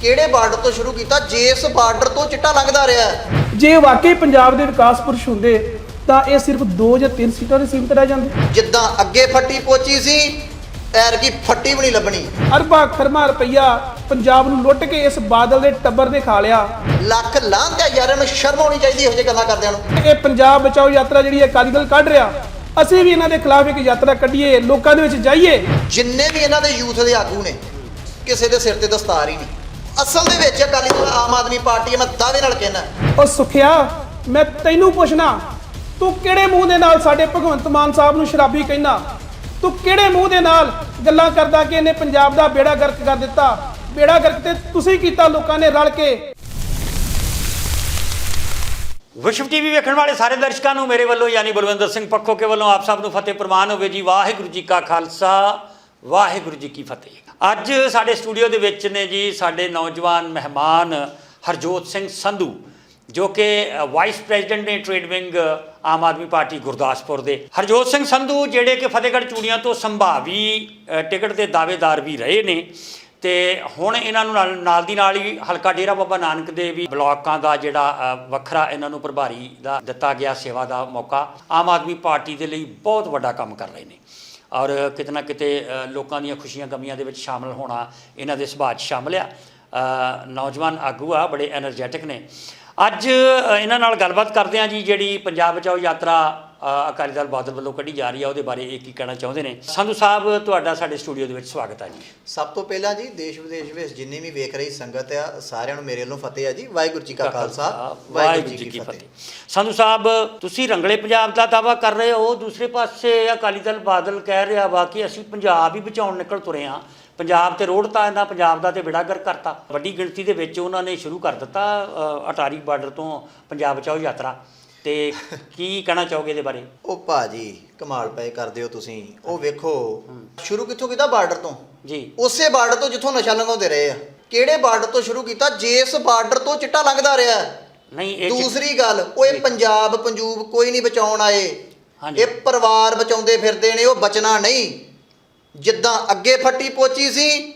ਕਿਹੜੇ ਬਾਰਡਰ ਤੋਂ ਸ਼ੁਰੂ ਕੀਤਾ? ਜਿਸ ਬਾਰਡਰ ਤੋਂ ਚਿੱਟਾ ਲੰਘਦਾ ਰਿਹਾ ਹੈ। ਜੇ ਵਾਕਈ ਪੰਜਾਬ ਦੇ ਵਿਕਾਸ ਪੁਰਸ਼ ਹੁੰਦੇ ਤਾਂ ਇਹ ਸਿਰਫ 2 ਜਾਂ 3 ਸੀਟਾਂ ਦੇ ਸੀਮਿਤ ਰਹਿ ਜਾਂਦੇ। ਜਿੱਦਾਂ ਅੱਗੇ ਫੱਟੀ ਪੋਚੀ ਸੀ ਐਰ ਕੀ ਫੱਟੀ ਵੀ ਨਹੀਂ ਲੱਭਣੀ। ਅਰਬਾਂ ਖਰਮਾ ਰੁਪਈਆ ਪੰਜਾਬ ਨੂੰ ਲੁੱਟ ਕੇ ਇਸ ਬਾਦਲ ਦੇ ਟੱਬਰ ਦੇ ਖਾ ਲਿਆ। ਲੱਖ ਲਾਂਘਿਆ ਯਾਰਾਂ ਨੂੰ ਸ਼ਰਮ ਆਉਣੀ ਚਾਹੀਦੀ ਇਹੋ ਜਿਹੇ ਗੱਲਾਂ ਕਰਦਿਆਂ ਨੂੰ। ਇਹ ਪੰਜਾਬ ਬਚਾਓ ਯਾਤਰਾ ਜਿਹੜੀ ਹੈ ਅਕਾਲੀ ਦਲ ਕੱਢ ਰਿਹਾ। ਅਸੀਂ ਵੀ ਇਹਨਾਂ ਦੇ ਖਿਲਾਫ ਇੱਕ ਯਾਤਰਾ ਕੱਢੀਏ ਲੋਕਾਂ ਦੇ ਵਿੱਚ ਜਾਈਏ। ਜਿੰਨੇ ਵੀ ਇਹਨਾਂ ਦੇ ਯੂਥ ਦੇ ਆਗੂ ਨੇ ਕਿਸੇ ਦੇ ਸਿਰ ਤੇ ਦਸਤਾਰ ਹੀ ਨਹੀਂ। ਅਸਲ ਦੇ ਵਿੱਚ ਅਕਾਲੀ ਦਲ ਆਮ ਆਦਮੀ ਪਾਰਟੀ ਹੈ ਮੈਂ ਦਾਅਵੇ ਨਾਲ ਕਹਿਣਾ ਉਹ ਸੁਖਿਆ ਮੈਂ ਤੈਨੂੰ ਪੁੱਛਣਾ ਤੂੰ ਕਿਹੜੇ ਮੂੰਹ ਦੇ ਨਾਲ ਸਾਡੇ ਭਗਵੰਤ ਮਾਨ ਸਾਹਿਬ ਨੂੰ ਸ਼ਰਾਬੀ ਕਹਿਣਾ ਤੂੰ ਕਿਹੜੇ ਮੂੰਹ ਦੇ ਨਾਲ ਗੱਲਾਂ ਕਰਦਾ ਕਿ ਇਹਨੇ ਪੰਜਾਬ ਦਾ ਬੇੜਾ ਗਰਕ ਕਰ ਦਿੱਤਾ? ਬੇੜਾ ਗਰਕ ਤੇ ਤੁਸੀਂ ਕੀਤਾ ਲੋਕਾਂ ਨੇ ਰਲ ਕੇ। ਵਿਸ਼ਵ ਟੀਵੀ ਵੇਖਣ ਵਾਲੇ ਸਾਰੇ ਦਰਸ਼ਕਾਂ ਨੂੰ ਮੇਰੇ ਵੱਲੋਂ ਯਾਨੀ ਬਲਵਿੰਦਰ ਸਿੰਘ ਪੱਖੋ ਕੇ ਵੱਲੋਂ ਆਪ ਸਭ ਨੂੰ ਫਤਿਹ ਪ੍ਰਵਾਨ ਹੋਵੇ ਜੀ। ਵਾਹਿਗੁਰੂ ਜੀ ਕਾ ਖਾਲਸਾ ਵਾਹਿਗੁਰੂ ਜੀ ਕੀ ਫਤਿਹ। ਅੱਜ ਸਾਡੇ ਸਟੂਡੀਓ ਦੇ ਵਿੱਚ ਨੇ ਜੀ ਸਾਡੇ ਨੌਜਵਾਨ ਮਹਿਮਾਨ ਹਰਜੋਤ ਸਿੰਘ ਸੰਧੂ, ਜੋ ਕਿ ਵਾਈਸ ਪ੍ਰੈਜ਼ੀਡੈਂਟ ਨੇ trade wing Aam Aadmi party Gurdaspur ਦੇ। ਹਰਜੋਤ ਸਿੰਘ ਸੰਧੂ ਜਿਹੜੇ ਕਿ ਫਤਿਹਗੜ੍ਹ ਚੂੜੀਆਂ ਤੋਂ ਸੰਭਾਵੀ ਟਿਕਟ ਦੇ ਦਾਅਵੇਦਾਰ ਵੀ ਰਹੇ ਨੇ, ਤੇ ਹੁਣ ਇਹਨਾਂ ਨੂੰ ਨਾਲ ਦੀ ਨਾਲ ਹੀ ਹਲਕਾ ਡੇਰਾ ਬਾਬਾ ਨਾਨਕ ਦੇ ਵੀ ਬਲਾਕਾਂ ਦਾ ਜਿਹੜਾ ਵੱਖਰਾ ਇਹਨਾਂ ਨੂੰ ਪ੍ਰਭਾਰੀ ਦਾ ਦਿੱਤਾ ਗਿਆ ਸੇਵਾ ਦਾ ਮੌਕਾ, ਆਮ ਆਦਮੀ ਪਾਰਟੀ ਦੇ ਲਈ ਬਹੁਤ ਵੱਡਾ ਕੰਮ ਕਰ ਰਹੇ ਨੇ। ਔਰ ਕਿਤੇ ਨਾ ਕਿਤੇ ਲੋਕਾਂ ਦੀਆਂ ਖੁਸ਼ੀਆਂ ਗਮੀਆਂ ਦੇ ਵਿੱਚ ਸ਼ਾਮਲ ਹੋਣਾ ਇਹਨਾਂ ਦੇ ਸੁਭਾਅ 'ਚ ਸ਼ਾਮਲ ਆ। ਨੌਜਵਾਨ ਆਗੂ ਆ, ਬੜੇ એનર્ਜੈਟਿਕ ਨੇ। ਅੱਜ ਇਹਨਾਂ ਨਾਲ ਗੱਲਬਾਤ ਕਰਦੇ ਆ ਜੀ, ਜਿਹੜੀ ਪੰਜਾਬ ਬਚਾਓ ਯਾਤਰਾ ਅਕਾਲੀ ਦਲ ਬਾਦਲ ਵੱਲੋਂ ਕੱਢੀ ਜਾ ਰਹੀ ਆ ਉਹਦੇ ਬਾਰੇ ਇਹ ਕੀ ਕਹਿਣਾ ਚਾਹੁੰਦੇ ਨੇ? ਸੰਧੂ ਸਾਹਿਬ ਤੁਹਾਡਾ ਸਾਡੇ ਸਟੂਡੀਓ ਦੇ ਵਿੱਚ ਸਵਾਗਤ ਹੈ ਜੀ। ਸਭ ਤੋਂ ਪਹਿਲਾਂ ਜੀ ਦੇਸ਼ ਵਿਦੇਸ਼ ਵਿੱਚ ਜਿੰਨੀ ਵੀ ਵੇਖ ਰਹੀ ਸੰਗਤ ਆ ਸਾਰਿਆਂ ਨੂੰ ਮੇਰੇ ਵੱਲੋਂ ਫਤਿਹ ਆ ਜੀ। ਵਾਹਿਗੁਰੂ ਜੀ ਕਾ ਖਾਲਸਾ ਵਾਹਿਗੁਰੂ ਜੀ ਕੀ ਫਤਿਹ। ਸੰਧੂ ਸਾਹਿਬ ਤੁਸੀਂ ਰੰਗਲੇ ਪੰਜਾਬ ਦਾ ਦਾਵਾ ਕਰ ਰਹੇ ਹੋ ਦੂਸਰੇ ਪਾਸੇ ਅਕਾਲੀ ਦਲ ਬਾਦਲ ਕਹਿ ਰਿਹਾ ਵਾ ਕਿ ਅਸੀਂ ਪੰਜਾਬ ਹੀ ਬਚਾਉਣ ਨਿਕਲ ਤੁਰੇ ਹਾਂ ਪੰਜਾਬ ਤੇ ਰੋੜਤਾ ਇਹਨਾਂ ਪੰਜਾਬ ਦਾ ਤੇ ਵਿੜਾਗਰ ਕਰਤਾ। ਵੱਡੀ ਗਿਣਤੀ ਦੇ ਵਿੱਚ ਉਹਨਾਂ ਨੇ ਸ਼ੁਰੂ ਕਰ ਦਿੱਤਾ ਅਟਾਰੀ ਬਾਰਡਰ ਤੋਂ ਪੰਜਾਬ ਬਚਾਓ ਯਾਤਰਾ। ਤੇ ਕੀ ਕਹਿਣਾ ਚਾਹੋਗੇ ਇਹਦੇ ਬਾਰੇ? ਉਹ ਭਾਜੀ ਕਮਾਲ ਪਏ ਕਰਦੇ ਹੋ ਤੁਸੀਂ। ਉਹ ਵੇਖੋ ਸ਼ੁਰੂ ਕਿੱਥੋਂ ਕੀਤਾ? ਬਾਰਡਰ ਤੋਂ? ਜੀ। ਉਸੇ ਬਾਰਡਰ ਤੋਂ ਜਿੱਥੋਂ ਨਸ਼ਾ ਲੰਘਾਉਂਦੇ ਰਹੇ ਆ। ਕਿਹੜੇ ਬਾਰਡਰ ਤੋਂ ਸ਼ੁਰੂ ਕੀਤਾ? ਜਿਸ ਬਾਰਡਰ ਤੋਂ ਚਿੱਟਾ ਲੰਘਦਾ ਰਿਹਾ। ਨਹੀਂ ਇਹ ਚਿ- ਦੂਸਰੀ ਗੱਲ ਉਹ ਇਹ ਪੰਜਾਬ ਪੰਜੂਬ ਕੋਈ ਨਹੀਂ ਬਚਾਉਣ ਆਏ। ਹਾਂਜੀ। ਇਹ ਪਰਿਵਾਰ ਬਚਾਉਂਦੇ ਫਿਰਦੇ ਨੇ ਉਹ ਬਚਣਾ ਨਹੀਂ। ਜਿੱਦਾਂ ਅੱਗੇ ਫੱਟੀ ਪੋਚੀ ਸੀ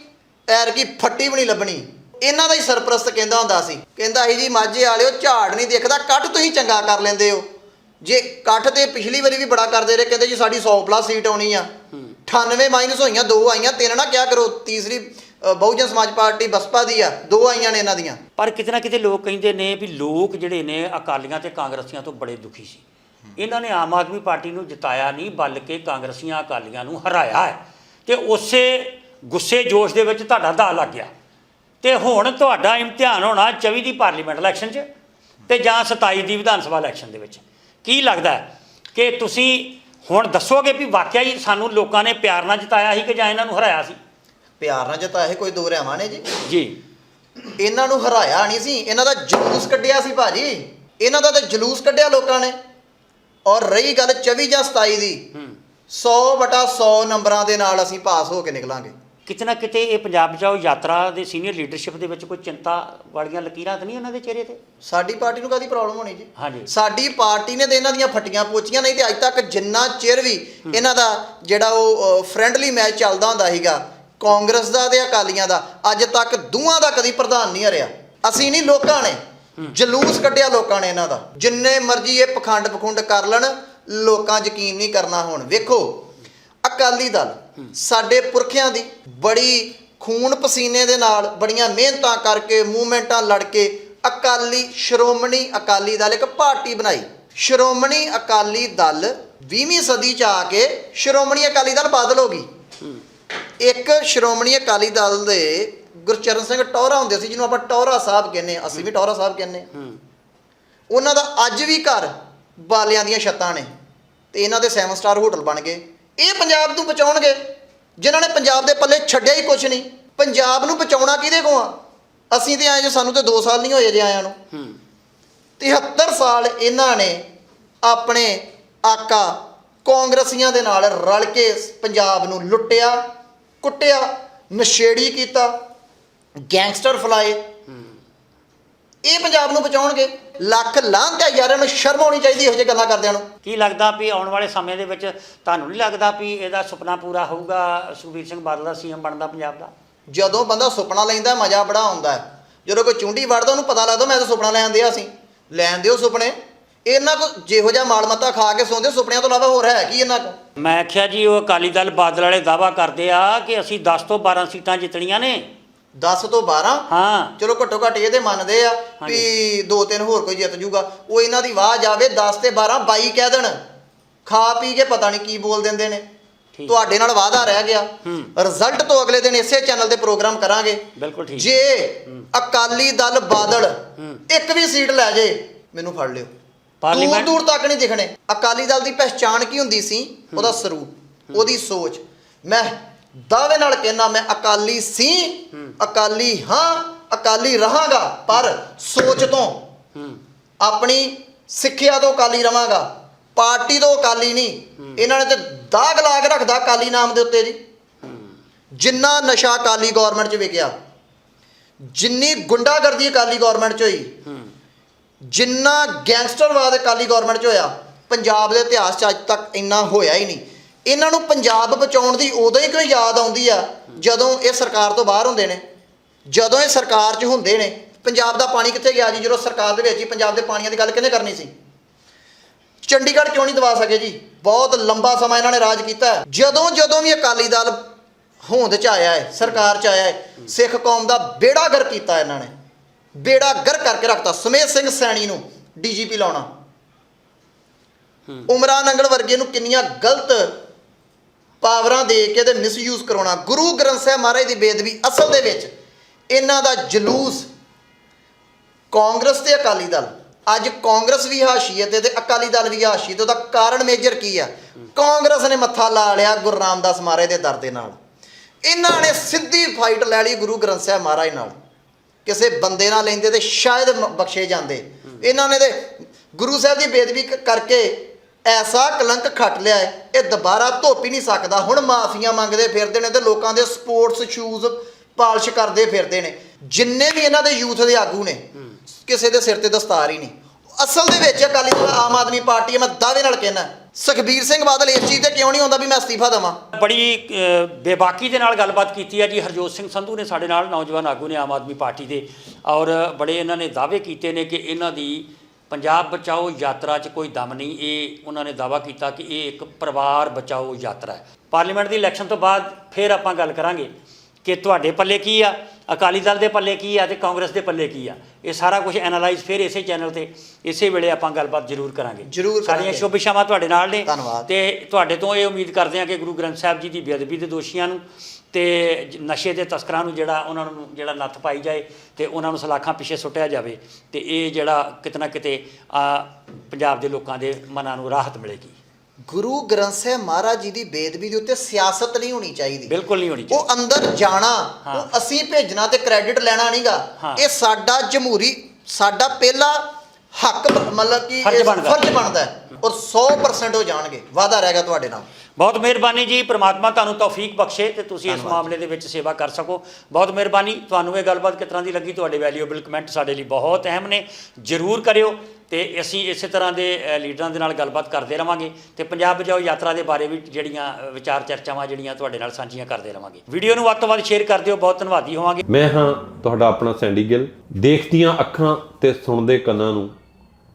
ਐਰ ਕੀ ਫੱਟੀ ਵੀ ਨਹੀਂ ਲੱਭਣੀ। ਇਹਨਾਂ ਦਾ ਹੀ ਸਰਪ੍ਰਸਤ ਕਹਿੰਦਾ ਹੁੰਦਾ ਸੀ। ਕਹਿੰਦਾ ਸੀ, ਜੀ ਮਾਝੇ ਵਾਲਿਓ, ਝਾੜ ਨਹੀਂ ਦੇਖਦਾ, ਕੱਟ ਤੁਸੀਂ ਚੰਗਾ ਕਰ ਲੈਂਦੇ ਹੋ। ਜੇ ਕੱਠ ਤੇ ਪਿਛਲੀ ਵਾਰੀ ਵੀ ਬੜਾ ਕਰਦੇ ਰਹੇ, ਕਹਿੰਦੇ ਜੀ ਸਾਡੀ 100 ਪਲੱਸ ਸੀਟ ਆਉਣੀ ਆ। 98 ਮਾਈਨਸ ਹੋਈਆਂ, ਦੋ ਆਈਆਂ, ਤਿੰਨ ਨਾ ਕਿਆ ਕਰੋ, ਤੀਸਰੀ ਬਹੁਜਨ ਸਮਾਜ ਪਾਰਟੀ ਬਸਪਾ ਦੀ ਆ, ਦੋ ਆਈਆਂ ਨੇ ਇਹਨਾਂ ਦੀਆਂ। ਪਰ ਕਿਤੇ ਨਾ ਕਿਤੇ ਲੋਕ ਕਹਿੰਦੇ ਨੇ ਵੀ ਲੋਕ ਜਿਹੜੇ ਨੇ ਅਕਾਲੀਆਂ ਤੇ ਕਾਂਗਰਸੀਆਂ ਤੋਂ ਬੜੇ ਦੁਖੀ ਸੀ। ਇਹਨਾਂ ਨੇ ਆਮ ਆਦਮੀ ਪਾਰਟੀ ਨੂੰ ਜਿਤਾਇਆ ਨਹੀਂ, ਬਲਕਿ ਕਾਂਗਰਸੀਆਂ ਅਕਾਲੀਆਂ ਨੂੰ ਹਰਾਇਆ ਹੈ। ਤੇ ਉਸੇ ਗੁੱਸੇ ਜੋਸ਼ ਦੇ ਵਿੱਚ ਤੁਹਾਡਾ ਦਾ ਲੱਗ ਗਿਆ। ਤੇ ਹੁਣ ਤੁਹਾਡਾ ਇਮਤਿਹਾਨ ਹੋਣਾ 24 ਦੀ ਪਾਰਲੀਮੈਂਟ ਇਲੈਕਸ਼ਨ 'ਚ ਤੇ ਜਾਂ 27 ਦੀ ਵਿਧਾਨ ਸਭਾ ਇਲੈਕਸ਼ਨ ਦੇ ਵਿੱਚ। ਕੀ ਲੱਗਦਾ ਕਿ ਤੁਸੀਂ ਹੁਣ ਦੱਸੋਗੇ ਵੀ ਵਾਕਿਆ ਹੀ ਸਾਨੂੰ ਲੋਕਾਂ ਨੇ ਪਿਆਰ ਨਾਲ ਜਿਤਾਇਆ ਸੀ ਕਿ ਜਾਂ ਇਹਨਾਂ ਨੂੰ ਹਰਾਇਆ ਸੀ? ਪਿਆਰ ਨਾਲ ਜਿਤਾਏ ਕੋਈ ਦੋ ਰਿਆਵਾਂ ਨੇ ਜੀ। ਜੀ। ਇਹਨਾਂ ਨੂੰ ਹਰਾਇਆ ਨਹੀਂ ਸੀ ਇਹਨਾਂ ਦਾ ਜਲੂਸ ਕੱਢਿਆ ਸੀ ਭਾਜੀ। ਇਹਨਾਂ ਦਾ ਤਾਂ ਜਲੂਸ ਕੱਢਿਆ ਲੋਕਾਂ ਨੇ। ਔਰ ਰਹੀ ਗੱਲ 24 ਜਾਂ 27 ਦੀ ਹੂੰ। 100 ਬਟਾ 100 ਨੰਬਰਾਂ ਦੇ ਨਾਲ ਅਸੀਂ ਪਾਸ ਹੋ ਕੇ ਨਿਕਲਾਂਗੇ। ਕਿਤੇ ਨਾ ਕਿਤੇ ਇਹ ਪੰਜਾਬ ਬਚਾਓ ਯਾਤਰਾ ਦੇ ਸੀਨੀਅਰ ਲੀਡਰਸ਼ਿਪ ਦੇ ਵਿੱਚ ਕੋਈ ਚਿੰਤਾ ਵਾਲੀਆਂ ਲਕੀਰਾਂ ਤਾਂ ਨਹੀਂ ਉਹਨਾਂ ਦੇ ਚਿਹਰੇ ਤੇ? ਸਾਡੀ ਪਾਰਟੀ ਨੂੰ ਕਾਦੀ ਪ੍ਰੋਬਲਮ ਹੋਣੀ ਜੀ? ਹਾਂਜੀ। ਸਾਡੀ ਪਾਰਟੀ ਨੇ ਤੇ ਇਹਨਾਂ ਦੀਆਂ ਫੱਟੀਆਂ ਪੋਚੀਆਂ ਨਹੀਂ ਤੇ ਅੱਜ ਤੱਕ ਜਿੰਨਾ ਚਿਰ ਵੀ ਇਹਨਾਂ ਦਾ ਜਿਹੜਾ ਉਹ ਫਰੈਂਡਲੀ ਮੈਚ ਚੱਲਦਾ ਹੁੰਦਾ ਸੀਗਾ ਕਾਂਗਰਸ ਦਾ ਤੇ ਅਕਾਲੀਆਂ ਦਾ ਅੱਜ ਤੱਕ ਦੋਵਾਂ ਦਾ ਕਦੀ ਪ੍ਰਧਾਨ ਨਹੀਂ ਹਰਿਆ। ਅਸੀਂ ਨਹੀਂ ਲੋਕਾਂ ਨੇ ਜਲੂਸ ਕੱਢਿਆ ਲੋਕਾਂ ਨੇ ਇਹਨਾਂ ਦਾ। ਜਿੰਨੇ ਮਰਜ਼ੀ ਇਹ ਪਖੰਡ ਪਖੁੰਡ ਕਰ ਲੈਣ ਲੋਕਾਂ ਯਕੀਨ ਨਹੀਂ ਕਰਨਾ ਹੁਣ। ਵੇਖੋ ਅਕਾਲੀ ਦਲ ਸਾਡੇ ਪੁਰਖਿਆਂ ਦੀ ਬੜੀ ਖੂਨ ਪਸੀਨੇ ਦੇ ਨਾਲ ਬੜੀਆਂ ਮਿਹਨਤਾਂ ਕਰਕੇ ਮੂਵਮੈਂਟਾਂ ਲੜ ਕੇ ਅਕਾਲੀ ਸ਼੍ਰੋਮਣੀ ਅਕਾਲੀ ਦਲ ਇੱਕ ਪਾਰਟੀ ਬਣਾਈ। ਸ਼੍ਰੋਮਣੀ ਅਕਾਲੀ ਦਲ 20ਵੀਂ ਸਦੀ ਚ ਆ ਕੇ ਸ਼੍ਰੋਮਣੀ ਅਕਾਲੀ ਦਲ ਬਦਲ ਹੋ ਗਈ। ਇੱਕ ਸ਼੍ਰੋਮਣੀ ਅਕਾਲੀ ਦਲ ਦੇ ਗੁਰਚਰਨ ਸਿੰਘ ਟੌਰਾ ਹੁੰਦੇ ਸੀ ਜਿਹਨੂੰ ਆਪਾਂ ਟੌਰਾ ਸਾਹਿਬ ਕਹਿੰਦੇ ਅਸੀਂ ਵੀ ਟੌਰਾ ਸਾਹਿਬ ਕਹਿੰਦੇ ਉਹਨਾਂ ਦਾ ਅੱਜ ਵੀ ਘਰ ਬਾਲਿਆਂ ਦੀਆਂ ਛੱਤਾਂ ਨੇ ਤੇ ਇਹਨਾਂ ਦੇ 7 ਸਟਾਰ ਹੋਟਲ ਬਣ ਗਏ। ਇਹ ਪੰਜਾਬ ਨੂੰ ਬਚਾਉਣਗੇ। ਜਿਨ੍ਹਾਂ ਨੇ ਪੰਜਾਬ ਦੇ ਪੱਲੇ ਛੱਡਿਆ ਹੀ ਕੁਝ ਨਹੀਂ। ਪੰਜਾਬ ਨੂੰ ਬਚਾਉਣਾ ਕਿਹਦੇ ਕੋਲ ਆ? ਅਸੀਂ ਤੇ ਆਏ ਜੋ ਸਾਨੂੰ ਤੇ 2 ਸਾਲ ਨਹੀਂ ਹੋਏ ਜੇ ਆਇਆਂ ਨੂੰ। ਹੂੰ। 73 ਸਾਲ ਇਹਨਾਂ ਨੇ ਆਪਣੇ ਆਕਾ ਕਾਂਗਰਸੀਆਂ ਦੇ ਨਾਲ ਰਲ ਕੇ ਪੰਜਾਬ ਨੂੰ ਲੁੱਟਿਆ ਕੁੱਟਿਆ ਨਸ਼ੇੜੀ ਕੀਤਾ ਗੈਂਗਸਟਰ ਫਲਾਏ। ਇਹ ਪੰਜਾਬ ਨੂੰ ਬਚਾਉਣਗੇ। ਲੱਖ ਲਾਂਘਿਆ ਯਾਰਾਂ ਨੂੰ ਸ਼ਰਮ ਆਉਣੀ ਚਾਹੀਦੀ ਇਹੋ ਜਿਹੇ ਗੱਲਾਂ ਕਰਦਿਆਂ ਨੂੰ। ਕੀ ਲੱਗਦਾ ਵੀ ਆਉਣ ਵਾਲੇ ਸਮੇਂ ਦੇ ਵਿੱਚ ਤੁਹਾਨੂੰ ਨਹੀਂ ਲੱਗਦਾ ਵੀ ਇਹਦਾ ਸੁਪਨਾ ਪੂਰਾ ਹੋਊਗਾ ਸੁਖਬੀਰ ਸਿੰਘ ਬਾਦਲ ਦਾ ਸੀਐਮ ਬਣਦਾ ਪੰਜਾਬ ਦਾ? ਜਦੋਂ ਬੰਦਾ ਸੁਪਨਾ ਲੈਂਦਾ ਮਜ਼ਾ ਬੜਾ ਆਉਂਦਾ ਹੈ। ਜਦੋਂ ਕੋਈ ਚੁੰਡੀ ਵੜਦਾ ਉਹਨੂੰ ਪਤਾ ਲੱਗਦਾ ਮੈਂ ਤਾਂ ਸੁਪਨਾ ਲੈਣ ਦਿਆ ਸੀ। ਲੈਣ ਦਿਓ ਸੁਪਨੇ। ਇਹਨਾਂ ਕੋ ਜਿਹੋ ਜਿਹਾ ਮਾਲ ਮੱਤਾ ਖਾ ਕੇ ਸੌਂਦੇ ਸੁਪਨਿਆਂ ਤੋਂ ਇਲਾਵਾ ਹੋਰ ਹੈ ਕੀ ਇਹਨਾਂ ਕੋ ਮੈਂ ਆਖਿਆ ਜੀ ਉਹ ਅਕਾਲੀ ਦਲ ਬਾਦਲ ਵਾਲੇ ਦਾਵਾ ਕਰਦੇ ਆ ਕਿ ਅਸੀਂ 10 ਤੋਂ 12 ਸੀਟਾਂ ਜਿੱਤਣੀਆਂ ਨੇ। 10 ਤੋਂ 12 ਹਾਂ। ਚਲੋ ਘੱਟੋ ਘੱਟ ਇਹ ਤੇ ਮੰਨਦੇ ਆ ਵੀ ਦੋ ਤਿੰਨ ਹੋਰ ਕੋਈ ਜਿੱਤ ਜੂਗਾ। ਉਹ ਇਹਨਾਂ ਦੀ ਵਾਹ ਜਾਵੇ 10 ਤੇ 12 22 ਕਹਿ ਦੇਣ। ਖਾ ਪੀ ਕੇ ਪਤਾ ਨਹੀਂ ਕੀ ਬੋਲ ਦਿੰਦੇ ਨੇ। ਠੀਕ। ਤੁਹਾਡੇ ਨਾਲ ਵਾਅਦਾ ਰਹਿ ਗਿਆ। ਰਿਜ਼ਲਟ ਤੋਂ ਅਗਲੇ ਦਿਨ ਇਸੇ ਚੈਨਲ ਤੇ ਪ੍ਰੋਗਰਾਮ ਕਰਾਂਗੇ। ਬਿਲਕੁਲ ਠੀਕ। ਜੇ ਅਕਾਲੀ ਦਲ ਬਾਦਲ। ਇੱਕ ਵੀ ਸੀਟ ਲੈ ਜੇ ਮੈਨੂੰ ਫੜ ਲਿਓ। ਦੂਰ ਪਾਰਲੀਮੈਂਟ ਦੂਰ ਤੱਕ ਨਹੀਂ ਦਿਖਣੇ। ਅਕਾਲੀ ਦਲ ਦੀ ਪਹਿਚਾਣ ਕੀ ਹੁੰਦੀ ਸੀ? ਉਹਦਾ ਸਰੂਪ ਉਹਦੀ ਸੋਚ। ਮੈਂ ਦਾਅਵੇ ਨਾਲ ਕਹਿਣਾ ਮੈਂ ਅਕਾਲੀ ਸੀ ਅਕਾਲੀ ਹਾਂ ਅਕਾਲੀ ਰਹਾਂਗਾ ਪਰ ਸੋਚ ਤੋਂ ਆਪਣੀ ਸਿੱਖਿਆ ਤੋਂ ਅਕਾਲੀ ਰਵਾਂਗਾ ਪਾਰਟੀ ਤੋਂ ਅਕਾਲੀ ਨਹੀਂ। ਇਹਨਾਂ ਨੇ ਤੇ ਦਾਗ ਲਾ ਕੇ ਰੱਖਦਾ ਅਕਾਲੀ ਨਾਮ ਦੇ ਉੱਤੇ ਜੀ। ਜਿੰਨਾ ਨਸ਼ਾ ਅਕਾਲੀ ਗਵਰਨਮੈਂਟ 'ਚ ਵਿਕਿਆ ਜਿੰਨੀ ਗੁੰਡਾਗਰਦੀ ਅਕਾਲੀ ਗਵਰਨਮੈਂਟ 'ਚ ਹੋਈ ਜਿੰਨਾ ਗੈਂਗਸਟਰਵਾਦ ਅਕਾਲੀ ਗਵਰਨਮੈਂਟ 'ਚ ਹੋਇਆ ਪੰਜਾਬ ਦੇ ਇਤਿਹਾਸ 'ਚ ਅੱਜ ਤੱਕ ਇੰਨਾ ਹੋਇਆ ਹੀ ਨਹੀਂ। ਇਹਨਾਂ ਨੂੰ ਪੰਜਾਬ ਬਚਾਉਣ ਦੀ ਉਦੋਂ ਹੀ ਕਿਉਂ ਯਾਦ ਆਉਂਦੀ ਆ ਜਦੋਂ ਇਹ ਸਰਕਾਰ ਤੋਂ ਬਾਹਰ ਹੁੰਦੇ ਨੇ। ਜਦੋਂ ਇਹ ਸਰਕਾਰ 'ਚ ਹੁੰਦੇ ਨੇ ਪੰਜਾਬ ਦਾ ਪਾਣੀ ਕਿੱਥੇ ਗਿਆ ਜੀ? ਜਦੋਂ ਸਰਕਾਰ ਦੇ ਵਿੱਚ ਹੀ ਪੰਜਾਬ ਦੇ ਪਾਣੀਆਂ ਦੀ ਗੱਲ ਕਿਹਨੇ ਕਰਨੀ ਸੀ? ਚੰਡੀਗੜ੍ਹ ਕਿਉਂ ਨਹੀਂ ਦਵਾ ਸਕੇ ਜੀ? ਬਹੁਤ ਲੰਬਾ ਸਮਾਂ ਇਹਨਾਂ ਨੇ ਰਾਜ ਕੀਤਾ। ਜਦੋਂ ਜਦੋਂ ਵੀ ਅਕਾਲੀ ਦਲ ਹੋਂਦ 'ਚ ਆਇਆ ਹੈ ਸਰਕਾਰ 'ਚ ਆਇਆ ਹੈ ਸਿੱਖ ਕੌਮ ਦਾ ਬੇੜਾ ਗਰ ਕੀਤਾ ਇਹਨਾਂ ਨੇ। ਬੇੜਾ ਗਰ ਕਰਕੇ ਰੱਖਤਾ। ਸਮੇਤ ਸਿੰਘ ਸੈਣੀ ਨੂੰ ਡੀਜੀਪੀ ਲਾਉਣਾ। ਉਮਰਾਨ ਅੰਗਲ ਵਰਗੇ ਨੂੰ ਕਿੰਨੀਆਂ ਗਲਤ ਪਾਵਰਾਂ ਦੇ ਕੇ ਤੇ ਮਿਸਯੂਜ਼ ਕਰਾਉਣਾ। ਗੁਰੂ ਗ੍ਰੰਥ ਸਾਹਿਬ ਮਹਾਰਾਜ ਦੀ ਬੇਦਬੀ ਅਸਲ ਦੇ ਵਿੱਚ ਇਹਨਾਂ ਦਾ ਜਲੂਸ ਕਾਂਗਰਸ ਤੇ ਅਕਾਲੀ ਦਲ। ਅੱਜ ਕਾਂਗਰਸ ਵੀ ਹਾਸ਼ੀਏ ਤੇ ਤੇ ਅਕਾਲੀ ਦਲ ਵੀ ਹਾਸ਼ੀਏ ਤੇ ਉਹਦਾ ਕਾਰਨ ਮੇਜਰ ਕੀ ਆ? ਕਾਂਗਰਸ ਨੇ ਮੱਥਾ ਲਾ ਲਿਆ ਗੁਰੂ ਰਾਮਦਾਸ ਮਹਾਰਾਜ ਦੇ ਦਰ ਦੇ ਨਾਲ। ਇਹਨਾਂ ਨੇ ਸਿੱਧੀ ਫਾਈਟ ਲੈ ਲਈ ਗੁਰੂ ਗ੍ਰੰਥ ਸਾਹਿਬ ਮਹਾਰਾਜ ਨਾਲ। ਕਿਸੇ ਬੰਦੇ ਨਾਲ ਲੈਂਦੇ ਤੇ ਸ਼ਾਇਦ ਬਖਸ਼ੇ ਜਾਂਦੇ। ਇਹਨਾਂ ਨੇ ਤੇ ਗੁਰੂ ਸਾਹਿਬ ਦੀ ਬੇਦਬੀ ਕਰਕੇ ਐਸਾ ਕਲੰਕ ਖੱਟ ਲਿਆ ਹੈ ਇਹ ਦੁਬਾਰਾ ਧੋਪ ਹੀ ਨਹੀਂ ਸਕਦਾ। ਹੁਣ ਮਾਫੀਆਂ ਮੰਗਦੇ ਫਿਰਦੇ ਨੇ ਤੇ ਲੋਕਾਂ ਦੇ ਸਪੋਰਟਸ ਸ਼ੂਜ਼ ਪਾਲਿਸ਼ ਕਰਦੇ ਫਿਰਦੇ ਨੇ। ਜਿੰਨੇ ਵੀ ਇਹਨਾਂ ਦੇ ਯੂਥ ਦੇ ਆਗੂ ਨੇ, ਕਿਸੇ ਦੇ ਸਿਰ ਤੇ ਦਸਤਾਰ ਹੀ ਨਹੀਂ। ਅਸਲ ਦੇ ਵਿੱਚ ਅਕਾਲੀ ਦਲ, ਆਮ ਆਦਮੀ ਪਾਰਟੀ ਹੈ, ਮੈਂ ਦਾਅਵੇ ਨਾਲ ਕਹਿਣਾ ਸੁਖਬੀਰ ਸਿੰਘ ਬਾਦਲ ਇਸ ਚੀਜ਼ ਤੇ ਕਿਉਂ ਨਹੀਂ ਆਉਂਦਾ ਵੀ ਮੈਂ ਅਸਤੀਫਾ ਦੇਵਾਂ? ਬੜੀ ਬੇਬਾਕੀ ਦੇ ਨਾਲ ਗੱਲਬਾਤ ਕੀਤੀ ਹੈ ਜੀ। ਹਰਜੋਤ ਸਿੰਘ ਸੰਧੂ ਨੇ ਸਾਡੇ ਨਾਲ, ਨੌਜਵਾਨ ਆਗੂ ਨੇ ਆਮ ਆਦਮੀ ਪਾਰਟੀ ਦੇ ਔਰ ਬੜੇ ਇਹਨਾਂ ਨੇ ਦਾਅਵੇ ਕੀਤੇ ਨੇ ਕਿ ਇਹਨਾਂ ਦੀ ਪੰਜਾਬ ਬਚਾਓ ਯਾਤਰਾ 'ਚ ਕੋਈ ਦਮ ਨਹੀਂ ਇਹ ਉਹਨਾਂ ਨੇ ਦਾਅਵਾ ਕੀਤਾ ਕਿ ਇਹ ਇੱਕ ਪਰਿਵਾਰ ਬਚਾਓ ਯਾਤਰਾ ਹੈ ਪਾਰਲੀਮੈਂਟ ਦੀ ਇਲੈਕਸ਼ਨ ਤੋਂ ਬਾਅਦ ਫਿਰ ਆਪਾਂ ਗੱਲ ਕਰਾਂਗੇ ਕਿ ਤੁਹਾਡੇ ਪੱਲੇ ਕੀ ਆ ਅਕਾਲੀ ਦਲ ਦੇ ਪੱਲੇ ਕੀ ਆ ਤੇ ਕਾਂਗਰਸ ਦੇ ਪੱਲੇ ਕੀ ਆ ਇਹ ਸਾਰਾ ਕੁਝ ਐਨਾਲਾਈਜ਼ ਫਿਰ ਇਸੇ ਚੈਨਲ ਤੇ ਇਸੇ ਵੇਲੇ ਆਪਾਂ ਗੱਲਬਾਤ ਜ਼ਰੂਰ ਕਰਾਂਗੇ ਜ਼ਰੂਰ ਸਾਰੀਆਂ। ਸ਼ੁਭ ਇਛਾਵਾਂ ਤੁਹਾਡੇ ਨਾਲ ਨੇ ਧੰਨਵਾਦ। ਤੇ ਤੁਹਾਡੇ ਤੋਂ ਇਹ ਉਮੀਦ ਕਰਦੇ ਹਾਂ ਕਿ ਗੁਰੂ ਗ੍ਰੰਥ ਸਾਹਿਬ ਜੀ ਦੀ ਬੇਅਦਬੀ ਦੇ ਦੋਸ਼ੀਆਂ ਨੂੰ ਤੇ ਨਸ਼ੇ ਦੇ ਤਸਕਰਾਂ ਨੂੰ ਜਿਹੜਾ ਉਹਨਾਂ ਨੂੰ ਜਿਹੜਾ ਨੱਥ ਪਾਈ ਜਾਏ ਤੇ ਉਹਨਾਂ ਨੂੰ ਸਲਾਖਾਂ ਪਿੱਛੇ ਸੁੱਟਿਆ ਜਾਵੇ ਤੇ ਇਹ ਜਿਹੜਾ ਕਿਤੇ ਨਾ ਕਿਤੇ ਆ, ਪੰਜਾਬ ਦੇ ਲੋਕਾਂ ਦੇ ਮਨਾਂ ਨੂੰ ਰਾਹਤ ਮਿਲੇਗੀ। ਗੁਰੂ ਗ੍ਰੰਥ ਸਾਹਿਬ ਮਹਾਰਾਜ ਜੀ ਦੀ ਬੇਦਬੀ ਦੇ ਉੱਤੇ ਸਿਆਸਤ ਨਹੀਂ ਹੋਣੀ ਚਾਹੀਦੀ। ਬਿਲਕੁਲ ਨਹੀਂ ਹੋਣੀ ਚਾਹੀਦੀ। ਉਹ ਅੰਦਰ ਜਾਣਾ ਹਾਂ। ਉਹ ਅਸੀਂ ਭੇਜਣਾ ਤੇ ਕ੍ਰੈਡਿਟ ਲੈਣਾ ਨਹੀਂਗਾ ਹਾਂ। ਇਹ ਸਾਡਾ ਜਮਹੂਰੀ ਸਾਡਾ ਪਹਿਲਾ ਹੱਕ ਬ- ਮਤਲਬ ਕਿ ਫਰਜ਼ ਇਹ ਬਣਦਾ। ਫਰਜ਼ ਬਣਦਾ ਹੈ। ਔਰ 100% ਹੋ ਜਾਣਗੇ। ਵਾਅਦਾ ਰਹੇਗਾ ਤੁਹਾਡੇ ਨਾਲ। ਬਹੁਤ ਮਿਹਰਬਾਨੀ ਜੀ ਪ੍ਰਮਾਤਮਾ ਤੁਹਾਨੂੰ ਤੌਫੀਕ ਬਖਸ਼ੇ ਤੇ ਤੁਸੀਂ ਇਸ। ਮਾਮਲੇ ਦੇ ਵਿੱਚ ਸੇਵਾ ਕਰ ਸਕੋ। ਬਹੁਤ ਮਿਹਰਬਾਨੀ ਤੁਹਾਨੂੰ ਇਹ ਗੱਲਬਾਤ ਕਿਸ ਤਰ੍ਹਾਂ ਦੀ ਲੱਗੀ? ਤੁਹਾਡੇ ਵੈਲਿਊਏਬਲ ਕਮੈਂਟ ਸਾਡੇ ਲਈ ਬਹੁਤ ਅਹਿਮ ਨੇ। ਜਰੂਰ ਕਰਿਓ ਤੇ ਅਸੀਂ ਇਸੇ ਤਰ੍ਹਾਂ ਦੇ ਲੀਡਰਾਂ ਦੇ ਨਾਲ ਗੱਲਬਾਤ ਕਰਦੇ ਰਵਾਂਗੇ ਤੇ ਪੰਜਾਬ ਬਚਾਓ ਯਾਤਰਾ ਦੇ ਬਾਰੇ ਵੀ ਜਿਹੜੀਆਂ ਵਿਚਾਰ ਚਰਚਾਵਾਂ ਜਿਹੜੀਆਂ ਤੁਹਾਡੇ ਨਾਲ ਸਾਂਝੀਆਂ ਕਰਦੇ ਰਵਾਂਗੇ। ਵੀਡੀਓ ਨੂੰ ਵੱਧ ਤੋਂ ਵੱਧ ਸ਼ੇਅਰ ਕਰ ਦਿਓ। ਬਹੁਤ ਧੰਨਵਾਦੀ ਹੋਵਾਂਗੇ। ਮੈਂ ਹਾਂ ਤੁਹਾਡਾ ਆਪਣਾ ਸੈਂਡੀ ਗਿੱਲ। ਦੇਖਦੀਆਂ ਅੱਖਾਂ ਤੇ ਸੁਣਦੇ ਕੰਨਾਂ ਨੂੰ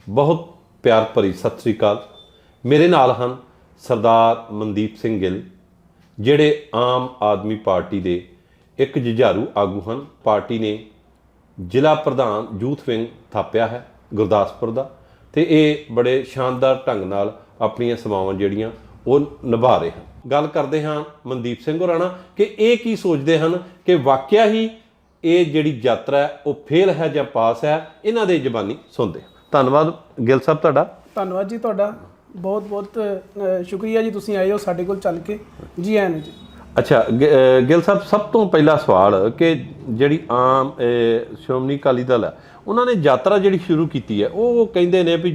ਬਹੁਤ ਪਿਆਰ ਭਰੀ ਸਤਿ ਸ੍ਰੀ ਅਕਾਲ। ਮੇਰੇ ਨਾਲ ਹਨ ਸਰਦਾਰ ਮਨਦੀਪ ਸਿੰਘ ਗਿੱਲ, ਜਿਹੜੇ ਆਮ ਆਦਮੀ ਪਾਰਟੀ ਦੇ ਇੱਕ ਜੁਝਾਰੂ ਆਗੂ ਹਨ, ਪਾਰਟੀ ਨੇ ਜ਼ਿਲ੍ਹਾ ਪ੍ਰਧਾਨ ਯੂਥ ਵਿੰਗ ਥਾਪਿਆ ਹੈ, ਗੁਰਦਾਸਪੁਰ ਦਾ, ਤੇ ਇਹ ਬੜੇ ਸ਼ਾਨਦਾਰ ਢੰਗ ਨਾਲ ਆਪਣੀਆਂ ਸੇਵਾਵਾਂ ਜਿਹੜੀਆਂ ਉਹ ਨਿਭਾ ਰਹੇ ਹਨ। ਗੱਲ ਕਰਦੇ ਹਾਂ ਮਨਦੀਪ ਸਿੰਘ ਹੋਰਾਂ ਕਿ ਇਹ ਕੀ ਸੋਚਦੇ ਹਨ ਕਿ ਵਾਕਿਆ ਹੀ ਇਹ ਜਿਹੜੀ ਯਾਤਰਾ ਹੈ, ਉਹ ਫੇਲ ਹੈ ਜਾਂ ਪਾਸ ਹੈ, ਇਹਨਾਂ ਦੇ ਜ਼ਬਾਨੀ ਸੁਣਦੇ ਧੰਨਵਾਦ ਗਿੱਲ ਸਾਹਿਬ ਤੁਹਾਡਾ। ਧੰਨਵਾਦ ਜੀ ਤੁਹਾਡਾ। ਬਹੁਤ ਬਹੁਤ ਸ਼ੁਕਰੀਆ ਜੀ ਤੁਸੀਂ ਆਏ ਹੋ ਸਾਡੇ ਕੋਲ ਚੱਲ ਕੇ। ਜੀ ਆਇਆਂ ਨੂੰ ਜੀ। ਅੱਛਾ ਗਿੱਲ ਸਾਹਿਬ ਸਭ ਤੋਂ ਪਹਿਲਾ ਸਵਾਲ ਕਿ ਜਿਹੜੀ ਆਮ ਸ਼੍ਰੋਮਣੀ ਅਕਾਲੀ ਦਲ ਹੈ ਉਹਨਾਂ ਨੇ ਯਾਤਰਾ ਜਿਹੜੀ ਸ਼ੁਰੂ ਕੀਤੀ ਹੈ ਉਹ ਕਹਿੰਦੇ ਨੇ ਵੀ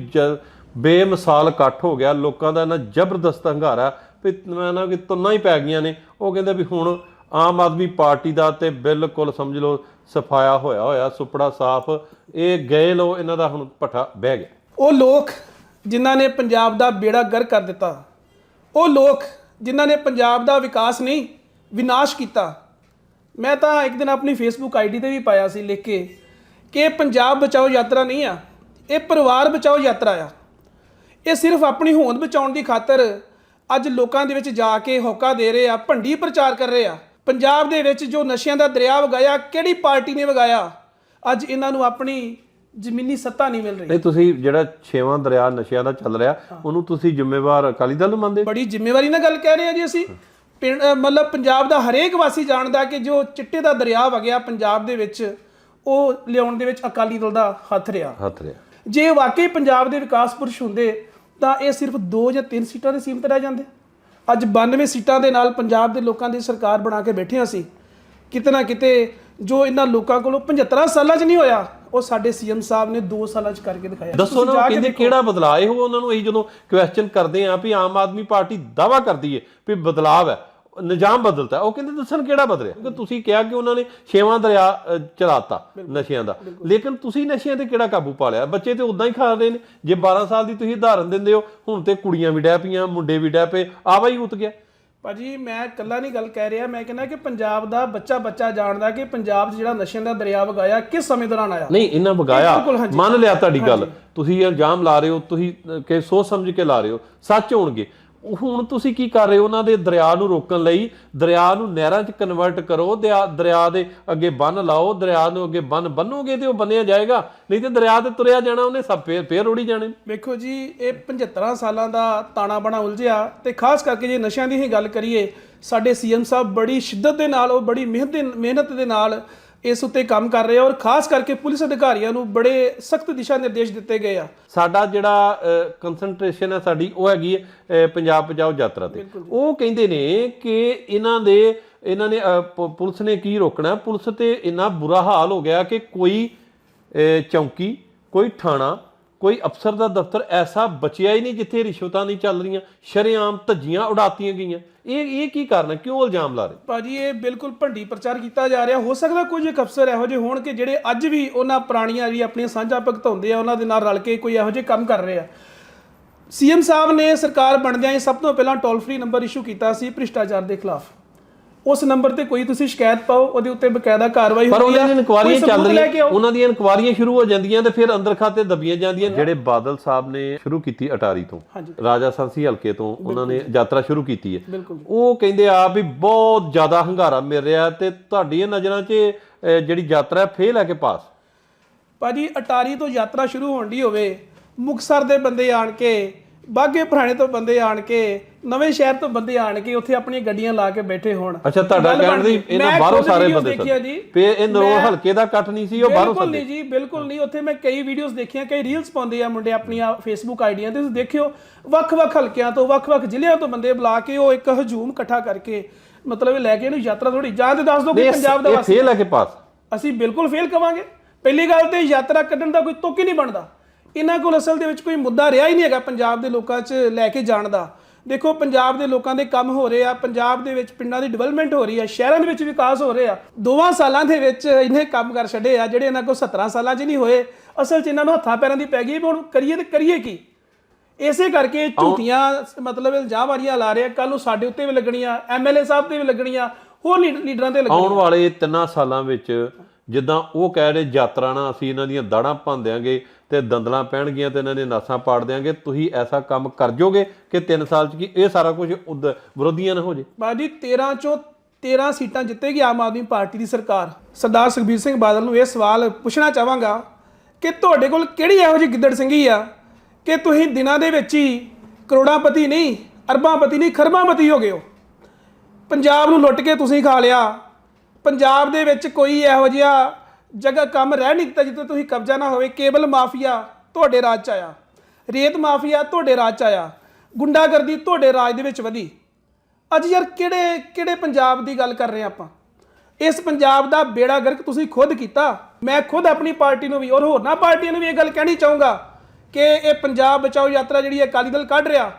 ਬੇਮਿਸਾਲ ਇਕੱਠ ਹੋ ਗਿਆ ਲੋਕਾਂ ਦਾ ਨਾ ਜ਼ਬਰਦਸਤ ਹੰਗਾਰਾ ਵੀ ਮੈਂ ਨਾ ਕਿ ਤੁੰਨਾ ਹੀ ਪੈ ਗਈਆਂ ਨੇ। ਉਹ ਕਹਿੰਦੇ ਵੀ ਹੁਣ ਆਮ ਆਦਮੀ ਪਾਰਟੀ ਦਾ ਤੇ ਬਿਲਕੁਲ ਸਮਝ ਲਓ ਸਫਾਇਆ ਹੋਇਆ ਹੋਇਆ ਸੁਪੜਾ ਸਾਫ਼ ਇਹ ਗਏ ਲੋ ਇਹਨਾਂ ਦਾ ਹੁਣ ਪੱਠਾ ਬਹਿ ਗਿਆ। ਉਹ ਲੋਕ ਜਿਨ੍ਹਾਂ ਨੇ ਪੰਜਾਬ ਦਾ ਬੇੜਾ ਗਰ ਕਰ ਦਿੱਤਾ। ਉਹ ਲੋਕ ਜਿਨ੍ਹਾਂ ਨੇ ਪੰਜਾਬ ਦਾ ਵਿਕਾਸ ਨਹੀਂ, ਵਿਨਾਸ਼ ਕੀਤਾ। ਮੈਂ ਤਾਂ ਇੱਕ ਦਿਨ ਆਪਣੀ ਫੇਸਬੁੱਕ ਆਈਡੀ ਤੇ ਵੀ ਪਾਇਆ ਸੀ ਲਿਖ ਕੇ ਕਿ ਪੰਜਾਬ ਬਚਾਓ ਯਾਤਰਾ ਨਹੀਂ ਆ, ਇਹ ਪਰਿਵਾਰ ਬਚਾਓ ਯਾਤਰਾ ਆ। ਇਹ ਸਿਰਫ ਆਪਣੀ ਹੋਂਦ ਬਚਾਉਣ ਦੀ ਖਾਤਰ ਅੱਜ ਲੋਕਾਂ ਦੇ ਵਿੱਚ ਜਾ ਕੇ ਹੋਕਾ ਦੇ ਰਹੇ ਆ, ਭੰਡੀ ਪ੍ਰਚਾਰ ਕਰ ਰਹੇ ਆ। ਪੰਜਾਬ ਦੇ ਵਿੱਚ ਜੋ ਨਸ਼ਿਆਂ ਦਾ ਦਰਿਆ ਵਗਾਇਆ, ਕਿਹੜੀ ਪਾਰਟੀ ਨੇ ਵਗਾਇਆ? ਅੱਜ ਇਹਨਾਂ ਨੂੰ ਆਪਣੀ ਜ਼ਮੀਨੀ ਸੱਤਾ ਨਹੀਂ ਮਿਲ ਰਹੀ। ਨਹੀਂ ਤੁਸੀਂ ਜਿਹੜਾ ਛੇਵਾਂ ਦਰਿਆ ਨਸ਼ਿਆਂ ਦਾ ਚੱਲ ਰਿਹਾ ਉਹਨੂੰ ਤੁਸੀਂ ਜ਼ਿੰਮੇਵਾਰ ਅਕਾਲੀ ਦਲ ਨੂੰ ਮੰਨਦੇ ਬੜੀ ਜ਼ਿੰਮੇਵਾਰੀ ਨਾਲ ਗੱਲ ਕਹਿ ਰਹੇ ਆ ਜੀ ਅਸੀਂ। ਪਿੰਡ ਮਤਲਬ ਪੰਜਾਬ ਦਾ ਹਰੇਕ ਵਾਸੀ ਜਾਣਦਾ ਕਿ ਜੋ ਚਿੱਟੇ ਦਾ ਦਰਿਆ ਵਗਿਆ ਪੰਜਾਬ ਦੇ ਵਿੱਚ ਉਹ ਲਿਆਉਣ ਦੇ ਵਿੱਚ ਅਕਾਲੀ ਦਲ ਦਾ ਹੱਥ ਰਿਹਾ। ਹੱਥ ਰਿਹਾ। ਜੇ ਵਾਕਈ ਪੰਜਾਬ ਦੇ ਵਿਕਾਸ ਪੁਰਸ਼ ਹੁੰਦੇ ਤਾਂ ਇਹ ਸਿਰਫ 2 ਜਾਂ 3 ਸੀਟਾਂ ਦੇ ਸੀਮਤ ਰਹਿ ਜਾਂਦੇ। ਅੱਜ 92 ਸੀਟਾਂ ਦੇ ਨਾਲ ਪੰਜਾਬ ਦੇ ਲੋਕਾਂ ਦੀ ਸਰਕਾਰ ਬਣਾ ਕੇ ਬੈਠੇ ਹਾਂ ਅਸੀਂ। ਕਿਤੇ ਨਾ ਕਿਤੇ ਜੋ ਇਹਨਾਂ ਲੋਕਾਂ ਕੋਲੋਂ 75 ਸਾਲਾਂ 'ਚ ਨਹੀਂ ਹੋਇਆ ਉਹ ਸਾਡੇ ਸੀਐਮ ਸਾਹਿਬ ਨੇ 2 ਸਾਲਾਂ 'ਚ ਕਰਕੇ ਦਿਖਾਇਆ। ਦੱਸੋ ਨਾ ਕਹਿੰਦੇ। ਕਿਹੜਾ ਬਦਲਾਅ ਇਹ ਉਹਨਾਂ ਨੂੰ ਅਸੀਂ ਜਦੋਂ ਕੁਐਸਚਨ ਕਰਦੇ ਆਂ ਵੀ ਆਮ ਆਦਮੀ ਪਾਰਟੀ ਦਾਵਾ ਕਰਦੀ ਹੈ ਵੀ ਬਦਲਾਅ ਹੈ ਨਿਜ਼ਾਮ ਬਦਲਤਾ ਉਹ ਕਹਿੰਦੇ ਦੱਸਣ ਕਿਹੜਾ ਬਦਲਿਆ? ਕਿਉਂਕਿ ਤੁਸੀਂ ਕਿਹਾ ਕਿ ਉਹਨਾਂ ਨੇ ਛੇਵਾਂ ਦਰਿਆ ਚਲਾਤਾ ਨਸ਼ਿਆਂ ਦਾ। ਲੇਕਿਨ ਤੁਸੀਂ ਨਸ਼ਿਆਂ ਤੇ ਕਿਹੜਾ ਕਾਬੂ ਪਾ ਲਿਆ? ਬੱਚੇ ਤੇ ਉਦਾਂ ਹੀ ਖਾ ਰਹੇ ਨੇ। ਜੇ 12 ਸਾਲ ਦੀ ਤੁਸੀਂ ਉਦਾਹਰਨ ਦਿੰਦੇ ਹੋ ਹੁਣ ਤੇ ਕੁੜੀਆਂ ਵੀ ਡੈ ਪਈਆਂ ਮੁੰਡੇ ਵੀ ਡੈ ਪਏ ਆਵਾ ਹੀ ਉਤ ਗਿਆ। ਭਾਜੀ ਮੈਂ ਇਕੱਲਾ ਨਹੀਂ ਗੱਲ ਕਹਿ ਰਿਹਾ ਮੈਂ ਕਹਿੰਦਾ ਕਿ ਪੰਜਾਬ ਦਾ ਬੱਚਾ ਬੱਚਾ ਜਾਣਦਾ ਕਿ ਪੰਜਾਬ 'ਚ ਜਿਹੜਾ ਨਸ਼ਿਆਂ ਦਾ ਦਰਿਆ ਵਗਾਇਆ ਕਿਸ ਸਮੇਂ ਦੌਰਾਨ ਆਇਆ? ਨਹੀਂ ਇਹਨਾਂ ਵਗਾਇਆ। ਬਿਲਕੁਲ, ਹਾਂਜੀ। ਮੰਨ ਲਿਆ ਤੁਹਾਡੀ ਗੱਲ। ਤੁਸੀਂ ਇਲਜ਼ਾਮ ਲਾ ਰਹੇ ਹੋ ਤੁਸੀਂ ਕਿ ਸੋਚ ਸਮਝ ਕੇ ਲਾ ਰਹੇ ਹੋ। ਸੱਚ ਹੋਣਗੇ। ਹੁਣ ਤੁਸੀਂ ਕੀ ਕਰ ਰਹੇ ਹੋ? ਉਹਨਾਂ ਦੇ ਦਰਿਆ ਨੂੰ ਰੋਕਣ ਲਈ, ਦਰਿਆ ਨੂੰ ਨਹਿਰਾਂ 'ਚ ਕਨਵਰਟ ਕਰੋ, ਦਰਿਆ ਦਰਿਆ ਦੇ ਅੱਗੇ ਬੰਨ ਲਾਓ, ਦਰਿਆ ਨੂੰ ਅੱਗੇ ਬੰਨ ਬੰਨੋਗੇ ਤੇ ਉਹ ਬੰਨਿਆ ਜਾਏਗਾ, ਨਹੀਂ ਤੇ ਦਰਿਆ ਤੇ ਤੁਰਿਆ ਜਾਣਾ ਉਹਨੇ, ਸਭ ਫੇਰ ਫੇਰ ਰੋੜੀ ਜਾਣੇ। ਵੇਖੋ ਜੀ, ਇਹ 75 ਸਾਲਾਂ ਦਾ ਤਾਣਾ ਬਣਾ ਉਲਝਿਆ ਤੇ ਖਾਸ ਕਰਕੇ ਜੇ ਨਸ਼ਿਆਂ ਦੀ ਹੀ ਗੱਲ ਕਰੀਏ, ਸਾਡੇ ਸੀਐਮ ਸਾਹਿਬ ਬੜੀ ਸ਼ਿੱਦਤ ਦੇ ਨਾਲ, ਉਹ ਬੜੀ ਮਿਹਨਤ ਦੇ ਮਿਹਨਤ ਦੇ ਨਾਲ ਇਸ ਉੱਤੇ ਕੰਮ ਕਰ ਰਹੇ ਆ ਔਰ ਖਾਸ ਕਰਕੇ ਪੁਲਿਸ ਅਧਿਕਾਰੀਆਂ ਨੂੰ ਬੜੇ ਸਖਤ ਦਿਸ਼ਾ ਨਿਰਦੇਸ਼ ਦਿੱਤੇ ਗਏ ਆ। ਸਾਡਾ ਜਿਹੜਾ ਕਨਸੈਂਟਰੇਸ਼ਨ ਹੈ ਸਾਡੀ ਉਹ ਹੈਗੀ ਹੈ ਪੰਜਾਬ ਪਜਾਓ ਯਾਤਰਾ ਤੇ। ਉਹ ਕਹਿੰਦੇ ਨੇ ਕਿ ਇਹਨਾਂ ਦੇ ਇਹਨਾਂ ਨੇ ਪੁਲਿਸ ਨੇ ਕੀ ਰੋਕਣਾ? ਪੁਲਿਸ ਤੇ ਇੰਨਾ ਬੁਰਾ ਹਾਲ ਹੋ ਗਿਆ ਕਿ ਕੋਈ ਚੌਂਕੀ ਕੋਈ ਥਾਣਾ ਕੋਈ ਅਫਸਰ ਦਾ ਦਫ਼ਤਰ ਐਸਾ ਬਚਿਆ ਹੀ ਨਹੀਂ ਜਿੱਥੇ ਰਿਸ਼ਵਤਾਂ ਨਹੀਂ ਚੱਲ ਰਹੀਆਂ, ਸ਼ਰੇਆਮ ਧੱਜੀਆਂ ਉਡਾਤੀਆਂ ਗਈਆਂ। ਇਹ ਇਹ ਕੀ ਕਾਰਨ ਹੈ? ਕਿਉਂ ਇਲਜ਼ਾਮ ਲਾ ਰਹੇ? ਭਾਜੀ, ਇਹ ਬਿਲਕੁਲ ਭੰਡੀ ਪ੍ਰਚਾਰ ਕੀਤਾ ਜਾ ਰਿਹਾ। ਹੋ ਸਕਦਾ ਕੁਝ ਇੱਕ ਅਫਸਰ ਇਹੋ ਜਿਹੇ ਹੋਣ ਕਿ ਜਿਹੜੇ ਅੱਜ ਵੀ ਉਹਨਾਂ ਪੁਰਾਣੀਆਂ ਜਿਹੜੀ ਆਪਣੀਆਂ ਸਾਂਝਾ ਭਗਤਾਉਂਦੇ ਆ, ਉਹਨਾਂ ਦੇ ਨਾਲ ਰਲ ਕੇ ਕੋਈ ਇਹੋ ਜਿਹੇ ਕੰਮ ਕਰ ਰਹੇ ਆ। ਸੀਐਮ ਸਾਹਿਬ ਨੇ ਸਰਕਾਰ ਬਣਦਿਆਂ ਹੀ ਸਭ ਤੋਂ ਪਹਿਲਾਂ ਟੋਲ ਫ੍ਰੀ ਨੰਬਰ ਇਸ਼ੂ ਕੀਤਾ ਸੀ ਭ੍ਰਿਸ਼ਟਾਚਾਰ ਦੇ ਖਿਲਾਫ। ਉਸ ਨੰਬਰ ਤੇ ਕੋਈ ਤੁਸੀਂ ਸ਼ਿਕਾਇਤ ਪਾਓ ਉਹਦੇ ਉੱਤੇ ਬਕਾਇਦਾ ਕਾਰਵਾਈ ਪਰ ਉਹਨਾਂ ਦੀਆਂ ਇਨਕੁਆਰੀਆਂ ਚੱਲ ਰਹੀਆਂ ਉਹਨਾਂ ਦੀਆਂ ਇਨਕੁਆਰੀਆਂ ਸ਼ੁਰੂ ਹੋ ਜਾਂਦੀਆਂ ਤੇ ਫਿਰ ਅੰਦਰ ਖਾਤੇ ਦੱਬੀਆਂ ਜਾਂਦੀਆਂ ਜਿਹੜੇ ਬਾਦਲ ਸਾਹਿਬ ਨੇ ਸ਼ੁਰੂ ਕੀਤੀ ਅਟਾਰੀ ਤੋਂ। ਰਾਜਾ ਸੰਸੀ ਹਲਕੇ ਤੋਂ ਉਹਨਾਂ ਨੇ ਯਾਤਰਾ ਸ਼ੁਰੂ ਕੀਤੀ ਹੈ। ਉਹ ਕਹਿੰਦੇ ਆ ਵੀ ਬਹੁਤ ਜ਼ਿਆਦਾ ਹੰਗਾਰਾ ਮਿਲ ਰਿਹਾ ਤੇ ਤੁਹਾਡੀਆਂ ਨਜ਼ਰਾਂ 'ਚ ਜਿਹੜੀ ਯਾਤਰਾ ਫੇਲ ਹੈ ਕਿ ਪਾਸ। ਭਾਜੀ ਅਟਾਰੀ ਤੋਂ ਯਾਤਰਾ ਸ਼ੁਰੂ ਹੋਣ ਦੀ ਹੋਵੇ ਮੁਕਸਰ ਦੇ ਬੰਦੇ ਆਣ ਕੇ ਬਾਗੇ ਪੁਰਾਣੇ ਤੋਂ ਬੰਦੇ ਆਣ ਕੇ ਨਵੇਂ ਸ਼ਹਿਰ ਤੋਂ ਬੰਦੇ ਆਣ ਕੇ ਉੱਥੇ ਆਪਣੀਆਂ ਗੱਡੀਆਂ ਲਾ ਕੇ ਬੈਠੇ ਹੋਣ। ਅੱਛਾ ਤੁਹਾਡਾ ਕਹਿਣ ਦੀ। ਇਹਨਾਂ ਬਾਹਰੋਂ ਸਾਰੇ ਬੰਦੇ ਜੀ। ਪੇ ਇਹ ਨਰੋਲ ਹਲਕੇ ਦਾ ਕੱਟ ਨਹੀਂ ਸੀ ਉਹ ਬਾਹਰੋਂ ਬਿਲਕੁਲ ਨਹੀਂ ਜੀ ਬਿਲਕੁਲ ਨਹੀਂ। ਉੱਥੇ ਮੈਂ ਕਈ ਵੀਡੀਓਜ਼ ਦੇਖੀਆਂ ਕਈ ਰੀਲਸ ਪਾਉਂਦੇ ਆ ਮੁੰਡੇ ਆਪਣੀਆਂ ਫੇਸਬੁੱਕ ਆਈਡੀਆਂ ਤੇ। ਤੁਸੀਂ ਦੇਖਿਓ ਵੱਖ-ਵੱਖ ਹਲਕਿਆਂ ਤੋਂ ਵੱਖ-ਵੱਖ ਜ਼ਿਲ੍ਹਿਆਂ ਤੋਂ ਬੰਦੇ ਬੁਲਾ ਕੇ ਉਹ ਇੱਕ ਹਜੂਮ ਇਕੱਠਾ ਕਰਕੇ ਮਤਲਬ ਇਹ ਲੈ ਕੇ ਇਹਨੂੰ ਯਾਤਰਾ ਥੋੜੀ ਜਾਂ ਤੇ ਦੱਸ ਦਿਓ ਕਿ ਪੰਜਾਬ ਦਾ ਇਹ ਵਾਸੀ। ਫੇਲ ਹੈ ਕਿ ਪਾਸ? ਅਸੀਂ ਬਿਲਕੁਲ ਫੇਲ ਕਵਾਂਗੇ। ਪਹਿਲੀ ਗੱਲ ਤੇ ਯਾਤਰਾ ਕੱਢਣ ਦਾ ਕੋਈ ਤੁੱਕ ਹੀ ਨਹੀਂ ਬਣਦਾ। ਇਹਨਾਂ ਕੋਲ ਅਸਲ ਦੇ ਵਿੱਚ ਕੋਈ ਮੁੱਦਾ ਰਿਹਾ ਹੀ ਨਹੀਂ ਹੈਗਾ ਪੰਜਾਬ ਦੇ ਲੋਕਾਂ 'ਚ ਲੈ ਕੇ ਜਾਣ ਦਾ। ਦੇਖੋ ਪੰਜਾਬ ਦੇ ਲੋਕਾਂ ਦੇ ਕੰਮ ਹੋ ਰਹੇ ਆ ਪੰਜਾਬ ਦੇ ਵਿੱਚ ਪਿੰਡਾਂ ਦੀ ਡਿਵੈਲਪਮੈਂਟ ਹੋ ਰਹੀ ਆ ਸ਼ਹਿਰਾਂ ਦੇ ਵਿੱਚ ਵਿਕਾਸ ਹੋ ਰਿਹਾ ਦੋਵਾਂ ਸਾਲਾਂ ਦੇ ਵਿੱਚ ਇਹਨੇ ਕੰਮ ਕਰ ਛੱਡੇ ਆ ਜਿਹੜੇ ਇਹਨਾਂ ਕੋਲ 17 ਸਾਲਾਂ 'ਚ ਨਹੀਂ ਹੋਏ। ਅਸਲ 'ਚ ਇਹਨਾਂ ਨੂੰ ਹੱਥਾਂ ਪੈਰਾਂ ਦੀ ਪੈ ਗਈ ਹੁਣ ਕਰੀਏ ਤੇ ਕਰੀਏ ਕੀ? ਇਸੇ ਕਰਕੇ ਝੂਠੀਆਂ ਮਤਲਬ ਇਲਜ਼ਾਮ ਵਾਰੀਆਂ ਲਾ ਰਹੇ ਆ ਕੱਲ ਨੂੰ ਸਾਡੇ ਉੱਤੇ ਵੀ ਲੱਗਣੀਆਂ ਐਮਐਲਏ ਸਾਹਿਬ ਤੇ ਵੀ ਲੱਗਣੀਆਂ ਹੋਰ ਲੀਡ- ਲੀਡਰਾਂ ਤੇ ਲੱਗਣੀਆਂ। ਆਉਣ ਵਾਲੇ ਤਿੰਨਾਂ ਸਾਲਾਂ ਵਿੱਚ ਜਿੱਦਾਂ ਉਹ ਕਹਿ ਰਹੇ ਯਾਤਰਾ ਨਾਲ ਅਸੀਂ ਇਹਨਾਂ ਦੀਆਂ ਦਾੜਾਂ ਭੰਨ ਦਿਆਂਗੇ ਤੇ ਦੰਦਲਾਂ ਪੈਣਗੀਆਂ ਤੇ ਇਹਨਾਂ ਦੇ ਨਾਸਾਂ ਪਾੜ ਦਿਆਂਗੇ। ਤੁਸੀਂ ਐਸਾ ਕੰਮ ਕਰ ਜੋਗੇ ਕਿ 3 ਸਾਲ ਚ ਕੀ ਇਹ ਸਾਰਾ ਕੁਝ ਵਿਰੋਧੀਆਂ ਨਾ ਹੋ ਜੇ? ਬਾਜੀ 13 ਚੋਂ 13 ਸੀਟਾਂ ਜਿੱਤੇਗੀ ਆਮ ਆਦਮੀ ਪਾਰਟੀ ਦੀ ਸਰਕਾਰ। ਸਰਦਾਰ ਸੁਖਬੀਰ ਸਿੰਘ ਬਾਦਲ ਨੂੰ ਇਹ ਸਵਾਲ ਪੁੱਛਣਾ ਚਾਹਾਂਗਾ ਕਿ ਤੁਹਾਡੇ ਕੋਲ ਕਿਹੜੀ ਇਹੋ ਜਿਹੀ ਗਿੱਦੜ ਸਿੰਘੀ ਆ ਕਿ ਤੁਸੀਂ ਦਿਨਾਂ ਦੇ ਵਿੱਚ ਹੀ ਕਰੋੜਾਂਪਤੀ ਨਹੀਂ ਅਰਬਾਂਪਤੀ ਨਹੀਂ ਖਰਬਾਂਪਤੀ ਹੋ ਗਏ ਹੋ? ਪੰਜਾਬ ਨੂੰ ਲੁੱਟ ਕੇ ਤੁਸੀਂ ਖਾ ਲਿਆ। ਪੰਜਾਬ ਦੇ ਵਿੱਚ ਕੋਈ ਇਹੋ ਜਿਹਾ ਜਗ੍ਹਾ ਕੰਮ ਰਹਿ ਨਹੀਂ ਦਿੱਤਾ ਜਿੱਥੇ ਤੁਸੀਂ ਕਬਜ਼ਾ ਨਾ ਹੋਵੇ ਕੇਬਲ ਮਾਫੀਆ ਤੁਹਾਡੇ ਰਾਜ ਚ ਆਇਆ। ਰੇਤ ਮਾਫੀਆ ਤੁਹਾਡੇ ਰਾਜ ਚ ਆਇਆ। ਗੁੰਡਾਗਰਦੀ ਤੁਹਾਡੇ ਰਾਜ ਦੇ ਵਿੱਚ ਵਧੀ। ਅੱਜ ਯਾਰ ਕਿਹੜੇ ਕਿਹੜੇ ਪੰਜਾਬ ਦੀ ਗੱਲ ਕਰ ਰਹੇ ਹਾਂ ਆਪਾਂ? ਇਸ ਪੰਜਾਬ ਦਾ ਬੇੜਾ ਗਰਕ ਤੁਸੀਂ ਖੁਦ ਕੀਤਾ। ਮੈਂ ਖੁਦ ਆਪਣੀ ਪਾਰਟੀ ਨੂੰ ਵੀ ਔਰ ਹੋਰਨਾਂ ਪਾਰਟੀਆਂ ਨੂੰ ਵੀ ਇਹ ਗੱਲ ਕਹਿਣੀ ਚਾਹੂੰਗਾ ਕਿ ਇਹ ਪੰਜਾਬ ਬਚਾਓ ਯਾਤਰਾ ਜਿਹੜੀ ਹੈ ਅਕਾਲੀ ਦਲ ਕੱਢ ਰਿਹਾ।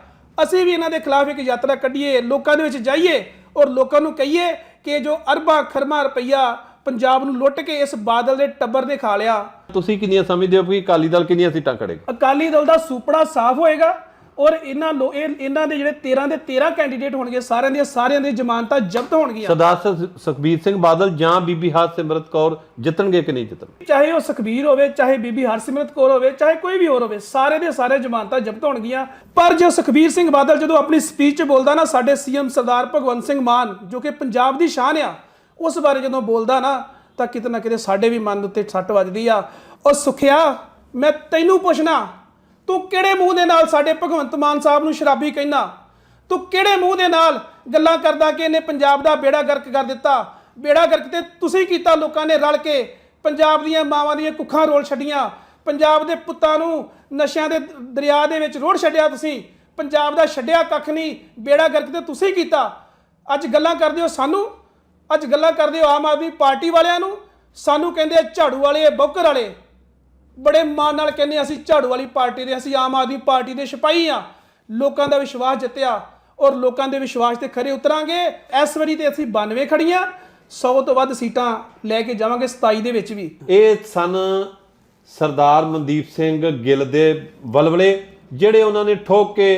ਅਸੀਂ ਵੀ ਇਹਨਾਂ ਦੇ ਖਿਲਾਫ ਇੱਕ ਯਾਤਰਾ ਕੱਢੀਏ, ਲੋਕਾਂ ਦੇ ਵਿੱਚ ਜਾਈਏ ਔਰ ਲੋਕਾਂ ਨੂੰ ਕਹੀਏ ਕਿ ਜੋ ਅਰਬਾਂ ਖਰਬਾਂ ਰੁਪਈਆ ਪੰਜਾਬ ਨੂੰ ਲੁੱਟ ਕੇ ਇਸ ਬਾਦਲ ਦੇ ਟੱਬਰ ਨੇ ਖਾ ਲਿਆ। ਤੁਸੀਂ ਕਿੰਨੀਆਂ ਸਮਝਦੇ ਹੋ ਕਿ ਅਕਾਲੀ ਦਲ ਕਿੰਨੀਆਂ ਸੀਟਾਂ ਖੜੇਗਾ ਅਕਾਲੀ ਦਲ ਦਾ ਸੁਪੜਾ ਸਾਫ਼ ਹੋਏਗਾ ਔਰ ਇਹਨਾਂ ਲੋ ਇਹ ਇਹਨਾਂ ਦੇ ਜਿਹੜੇ 13 ਦੇ 13 ਕੈਂਡੀਡੇਟ ਹੋਣਗੇ ਸਾਰਿਆਂ ਦੀਆਂ ਸਾਰਿਆਂ ਦੀਆਂ ਜ਼ਮਾਨਤਾਂ ਜ਼ਬਤ ਹੋਣਗੀਆਂ। ਸਰਦਾਰ ਸੁਖਬੀਰ ਸਿੰਘ ਬਾਦਲ ਜਾਂ ਬੀਬੀ ਹਰਸਿਮਰਤ ਕੌਰ ਜਿੱਤਣਗੇ ਕਿ ਨਹੀਂ ਜਿੱਤਣਗੇ? ਚਾਹੇ ਉਹ ਸੁਖਬੀਰ ਹੋਵੇ ਚਾਹੇ ਬੀਬੀ ਹਰਸਿਮਰਤ ਕੌਰ ਹੋਵੇ ਚਾਹੇ ਕੋਈ ਵੀ ਹੋਰ ਹੋਵੇ ਸਾਰੇ ਦੇ ਸਾਰੇ ਜ਼ਮਾਨਤਾਂ ਜ਼ਬਤ ਹੋਣਗੀਆਂ। ਪਰ ਜੋ ਸੁਖਬੀਰ ਸਿੰਘ ਬਾਦਲ ਜਦੋਂ ਆਪਣੀ ਸਪੀਚ 'ਚ ਬੋਲਦਾ ਨਾ ਸਾਡੇ ਸੀਐਮ ਸਰਦਾਰ ਭਗਵੰਤ ਸਿੰਘ ਮਾਨ ਜੋ ਕਿ ਪੰਜਾਬ ਦੀ ਸ਼ਾਨ ਆ ਉਸ ਬਾਰੇ ਜਦੋਂ ਬੋਲਦਾ ਨਾ, ਤਾਂ ਕਿਤੇ ਨਾ ਕਿਤੇ ਸਾਡੇ ਵੀ ਮਨ ਉੱਤੇ ਛੱਟ ਵੱਜਦੀ ਆ। ਉਹ ਸੁਖਿਆ, ਮੈਂ ਤੈਨੂੰ ਪੁੱਛਣਾ, ਤੂੰ ਕਿਹੜੇ ਮੂੰਹ ਦੇ ਨਾਲ ਸਾਡੇ ਭਗਵੰਤ ਮਾਨ ਸਾਹਿਬ ਨੂੰ ਸ਼ਰਾਬੀ ਕਹਿੰਦਾ? ਤੂੰ ਕਿਹੜੇ ਮੂੰਹ ਦੇ ਨਾਲ ਗੱਲਾਂ ਕਰਦਾ ਕਿ ਇਹਨੇ ਪੰਜਾਬ ਦਾ ਬੇੜਾ ਗਰਕ ਕਰ ਦਿੱਤਾ? ਬੇੜਾ ਗਰਕ ਤੇ ਤੁਸੀਂ ਕੀਤਾ ਲੋਕਾਂ ਨੇ ਰਲ ਕੇ ਪੰਜਾਬ ਦੀਆਂ ਮਾਵਾਂ ਦੀਆਂ ਕੁੱਖਾਂ ਰੋਲ ਛੱਡੀਆਂ। ਪੰਜਾਬ ਦੇ ਪੁੱਤਾਂ ਨੂੰ ਨਸ਼ਿਆਂ ਦੇ ਦਰਿਆ ਦੇ ਵਿੱਚ ਰੋੜ ਛੱਡਿਆ ਤੁਸੀਂ। ਪੰਜਾਬ ਦਾ ਛੱਡਿਆ ਕੱਖ ਨਹੀਂ, ਬੇੜਾ ਗਰਕ ਤੇ ਤੁਸੀਂ ਕੀਤਾ। ਅੱਜ ਗੱਲਾਂ ਕਰਦੇ ਹੋ ਸਾਨੂੰ? ਅੱਜ ਗੱਲਾਂ ਕਰਦੇ ਹੋ ਆਮ ਆਦਮੀ ਪਾਰਟੀ ਵਾਲਿਆਂ ਨੂੰ। ਸਾਨੂੰ ਕਹਿੰਦੇ ਆ ਝਾੜੂ ਵਾਲੇ, ਬੌਕਰ ਵਾਲੇ। ਬੜੇ ਮਾਣ ਨਾਲ ਕਹਿੰਦੇ ਅਸੀਂ ਝਾੜੂ ਵਾਲੀ ਪਾਰਟੀ ਦੇ, ਅਸੀਂ ਆਮ ਆਦਮੀ ਪਾਰਟੀ ਦੇ ਸਿਪਾਹੀ ਆ। ਲੋਕਾਂ ਦਾ ਵਿਸ਼ਵਾਸ ਜਿੱਤਿਆ ਔਰ ਲੋਕਾਂ ਦੇ ਵਿਸ਼ਵਾਸ ਤੇ ਖਰੇ ਉਤਰਾਂਗੇ। ਇਸ ਵਾਰੀ ਤੇ ਅਸੀਂ 92 ਖੜੀਆਂ 100 ਤੋਂ ਵੱਧ ਸੀਟਾਂ ਲੈ ਕੇ ਜਾਵਾਂਗੇ 27 ਦੇ ਵਿੱਚ ਵੀ। ਇਹ ਸਨ ਸਰਦਾਰ ਮਨਦੀਪ ਸਿੰਘ ਗਿੱਲ ਦੇ ਵਲਵਲੇ, ਜਿਹੜੇ ਉਹਨਾਂ ਨੇ ਠੋਕ ਕੇ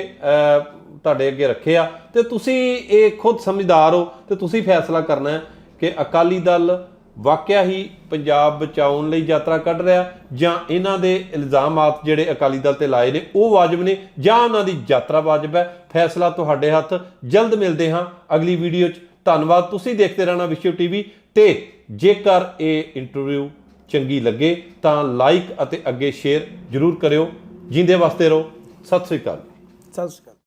ਤੁਹਾਡੇ ਅੱਗੇ ਰੱਖੇ ਆ ਤੇ ਤੁਸੀਂ ਇਹ ਖੁਦ ਸਮਝਦਾਰ ਹੋ ਤੇ ਤੁਸੀਂ ਫੈਸਲਾ ਕਰਨਾ ਹੈ ਕਿ ਅਕਾਲੀ ਦਲ ਵਾਕਿਆ ਹੀ ਪੰਜਾਬ ਬਚਾਉਣ ਲਈ ਯਾਤਰਾ ਕੱਢ ਰਿਹਾ ਜਾਂ ਇਹਨਾਂ ਦੇ ਇਲਜ਼ਾਮਾਤ ਜਿਹੜੇ ਅਕਾਲੀ ਦਲ ਤੇ ਲਾਏ ਨੇ ਉਹ ਵਾਜਬ ਨੇ ਜਾਂ ਉਹਨਾਂ ਦੀ ਯਾਤਰਾ ਵਾਜਬ ਹੈ। ਫੈਸਲਾ ਤੁਹਾਡੇ ਹੱਥ। ਜਲਦ ਮਿਲਦੇ ਹਾਂ ਅਗਲੀ ਵੀਡੀਓ 'ਚ। ਧੰਨਵਾਦ। ਤੁਸੀਂ ਦੇਖਦੇ ਰਹਿਣਾ ਵਿਸ਼ਵ ਟੀਵੀ ਤੇ ਜੇਕਰ ਇਹ ਇੰਟਰਵਿਊ ਚੰਗੀ ਲੱਗੇ ਤਾਂ ਲਾਈਕ ਅਤੇ ਅੱਗੇ ਸ਼ੇਅਰ ਜਰੂਰ ਕਰਿਓ। ਜਿੰਦੇ ਵਾਸਤੇ ਰਹੋ। ਸਤਿ ਸ੍ਰੀ ਅਕਾਲ। ਸਤਿ ਸ਼੍ਰੀ ਅਕਾਲ।